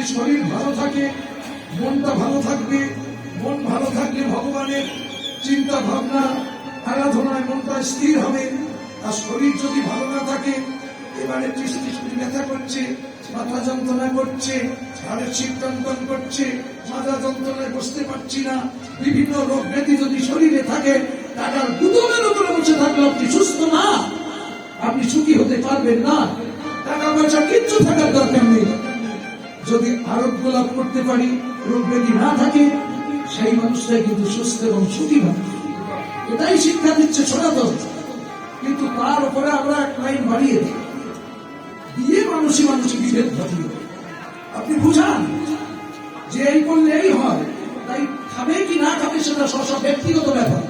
যদি শরীর ভালো থাকে, মনটা ভালো থাকবে, মন ভালো থাকলে ভগবানের চিন্তা ভাবনা, আরাধনায় মনটা স্থির হবে। আর শরীর যদি ভালো না থাকে, এবারে ব্যথা করছে, মাথা যন্ত্রণা করছে, ঘাড়ের শীত করছে, মাথা যন্ত্রণায় বসতে পারছি না। বিভিন্ন রোগ ব্যাধি যদি শরীরে থাকে টাকার গুদমের উপরে বসে থাকলে আপনি সুস্থ না। আপনি সুখী হতে পারবেন না। টাকা পয়সা কিচ্ছু থাকার দরকার নেই। যদি আরোগ্য লাভ করতে পারি, রোগ ব্যাধি না থাকে, সেই মানুষটাই কিন্তু সুস্থ এবং সুখী মানুষ এটাই শিক্ষা দিচ্ছে সনাতন। কিন্তু তার উপরে আমরা এক লাইন বাড়িয়ে দিই। দিয়ে মানুষই মানুষই বিভেদ ঘটিয়ে আপনি বুঝান যে এই করলে এই হয়, তাই খাবে কি না খাবে সেটা সব ব্যক্তিগত ব্যাপার।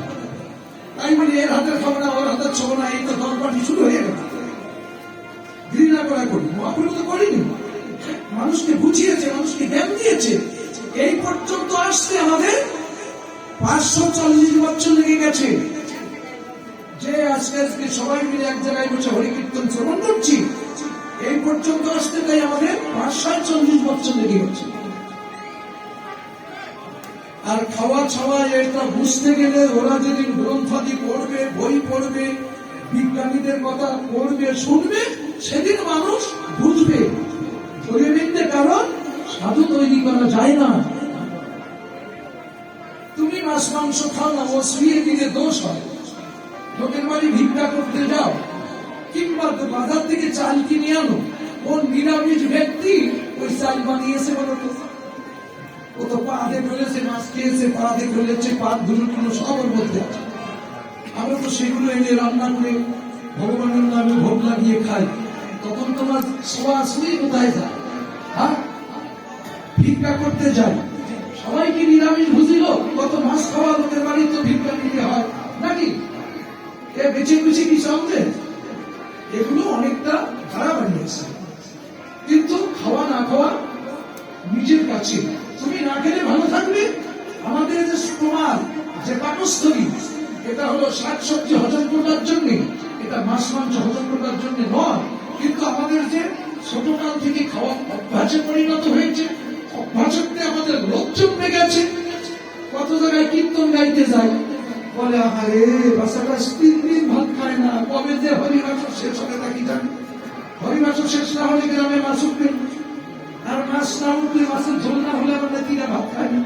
তাই মানে এর হাতের খাব না, ওর হাতের ছবো না, এই তো দরকারটি শুরু হয়ে গেল। ঘৃণা করা করি মহাপুরু তো করিনি। মানুষকে বুঝিয়েছে, মানুষকে জ্ঞান দিয়েছে। এই পর্যন্ত আসতে আমাদের পাঁচশো চল্লিশ বছর লেগে গেছে। যে আজকে আজকে সবাই মিলে এক জায়গায় বসে হরিকীর্তন শ্রবণ করছি, এই পর্যন্ত আসতে তাই আমাদের পাঁচশো চল্লিশ বছর লেগে গেছে। আর খাওয়া ছাওয়া এটা বুঝতে গেলে ওরা যেদিন গ্রন্থাদি পড়বে, বই পড়বে, বিজ্ঞানীদের কথা পড়বে, শুনবে, সেদিন মানুষ করা যায় না। তুমি মাছ, মাংস খাও না শুয়ে দিলে দোষ হয়। লোকের বাড়ি ভিক্ষা করতে যাও, কিংবা বাজার থেকে চাল কিনে আনো। কোন নিরামিষ ব্যক্তি, ওই চাল বানিয়েছে বলো ও তো পা দিয়ে ফেলেছে মাছ খেয়েছে পা দিয়ে ফেলেছে পা ধুলো সব ওর মধ্যে আছে। আমরা তো সেগুলো এনে রান্না করে ভগবানের নামে ভোগ লাগিয়ে খাই। তখন তোমার সোয়া শুয়ে কোথায় যায়? ভিক্ষা করতে যাই। সবাই কি নিরামিষ বুঝিল কত মাছ খাওয়া লোকের বাড়ি তো ভিক্ষা নিতে হয়। নাকি? এ বেছে বেছে কি সামনে? এগুলো অনেকটা খারাপ বানিয়েছে। কিন্তু খাওয়া না খাওয়া নিজের কাছে। তুমি না খেলে ভালো থাকবে? আমাদের যে তোমার যে পাকস্থলী, এটা হলো শাক সবজি হজম করার জন্য। এটা মাছ মাংস হজম করার জন্য নয়, কিন্তু আমাদের যে ছোটকাল থেকে খাওয়া অভ্যাসে পরিণত হয়েছে অভ্যাসত্বে আমাদের লোক জমে গেছে কত জায়গায় কীর্তন গাইতে যায়। বলে, আহারে বাচ্চাটা তিন দিন ভাত খায় না। কবে যে হরিবাস শেষ হবে তা কি জানি? হরিবাস শেষ না হলে গ্রামে মাছ উঠবে আর মাছ না উঠলে মাছের ঝোল না হলে আমরা তিরা ভাত খাই না?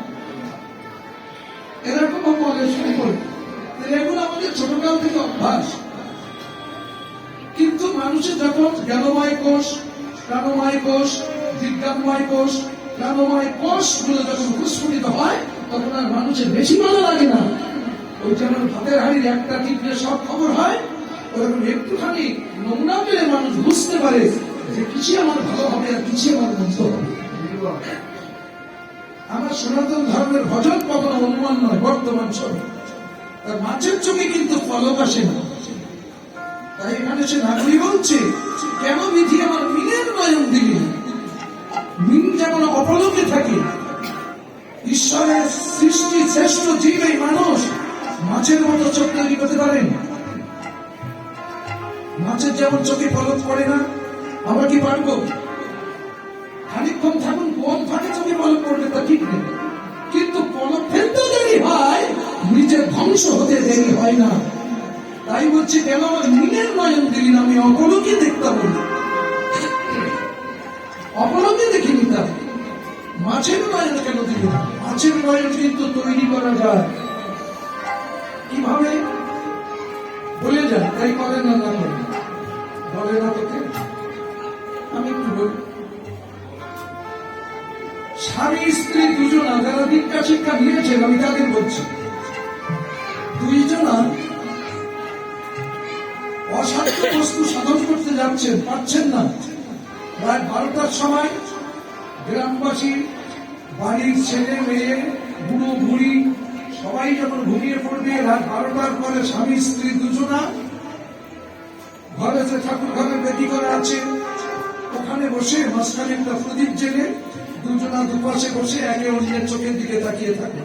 এরকম বলে শুরু করে এগুলো আমাদের ছোটকাল থেকে অভ্যাস। কিন্তু মানুষের যখন জ্ঞানময় কোষ, প্রাণময় কোষ, বিজ্ঞানময় কোষ প্রাণময় কোষগুলো যখন প্রস্ফুটিত হয়, তখন আর মানুষের বেশি ভালো লাগে না। ওই যেমন ভাতের হাড়ির একটা টিপলে সব খবর হয়, ওরকম একটুখানি নমুনা পেলে মানুষ বুঝতে পারে যে কিছু আমার ভালো হবে আর কিছু আমার মন্দ আমার সনাতন ধর্মের ভজন কখনো অনুমান নয়, বর্তমান সময় তার মাছের চোখে কিন্তু ফলক আসে না। তাই এখানে সে নাগরী বলছে, কেন বিধি আমার মিনের নয়ন দিলি? মিন যেমন অপলকে থাকে। ঈশ্বরের সৃষ্টি শ্রেষ্ঠ জীব মানুষ। মাছের মতো চোখ তৈরি করতে পারেন। মাছের যেমন চোখে পলক পড়ে না, আমরা কি পারব? খানিক্ষণ থাকুন কোন ফাঁকে চোখে পলক পড়বে তা ঠিক নেই। কিন্তু পলক ফেলতেও দেরি হয়, নিজের ধ্বংস হতে দেরি হয় না। তাই বলছি, কেন আমার মিনের নয়ন দিলি আমি অপলকে দেখতাম অপলকে দেখে মাছের নয়ন কেন দিলি? না মাছের নয়ন কিন্তু তৈরি করা যায়। কীভাবে? বলে যায় তাই করে না না করে বলে না তোকে আমি একটু বলি। স্বামী, স্ত্রী দুজনা যারা দীক্ষা শিক্ষা নিয়েছেন আমি তাদের বলছি। দুইজনা অসাধ্য বস্তু সাধন করতে যাচ্ছেন, পারছেন না। রাত বারোটার সময় গ্রামবাসী বাড়ির ছেলে মেয়ে, বুড়ো বুড়ি, সবাই যখন ঘুমিয়ে পড়বে, রাত বারোটার পরে স্বামী, স্ত্রী দুজনা ঘরে যে ঠাকুর ঘরে বেদি করা আছে, ওখানে বসে মাঝখানে একটা প্রদীপ জেলে দুজনা দুপাশে বসে একে অন্যের চোখের দিকে তাকিয়ে থাকে।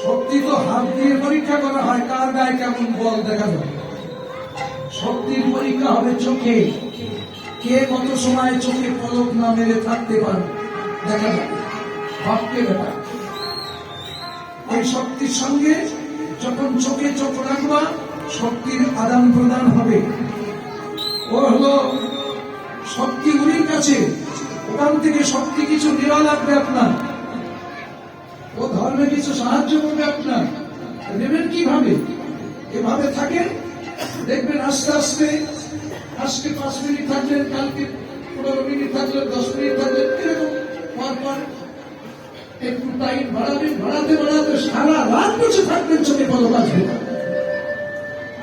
শক্তি তো হাত দিয়ে পরীক্ষা করা হয়, কার গায়ে কেমন বল দেখা যাবে শক্তির পরীক্ষা হবে চোখে। কে কত সময় চোখে পলক না মেরে থাকতে পারে? দেখা যাবে। ভাবতে ব্যাপার ওই শক্তির সঙ্গে যখন চোখে চোখ রাখবা, শক্তির আদান প্রদান হবে। ও হলো শক্তিগুলির কাছে। ওখান থেকে শক্তি কিছু নেওয়া লাগবে আপনার। ও ধর্মে কিছু সাহায্য করবে আপনার। নেবেন কীভাবে? এভাবে থাকেন। দেখবেন আস্তে আস্তে, আজকে পাঁচ মিনিট থাকলেন, কালকে পনেরো মিনিট থাকলেন, দশ মিনিট থাকলেন। একটু বাড়াবে বাড়াতে বাড়াতে সারা রাত বসে থাকবেন চোখে পলক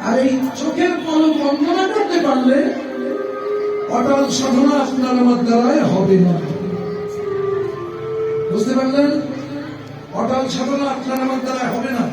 আর এই চোখের পলক বন্ধ না করতে পারলে অটল সাধনা আপনার আমার দ্বারায় হবে না। বুঝতে পারলেন? অটল সাধনা আপনার আমার দ্বারায় হবে না।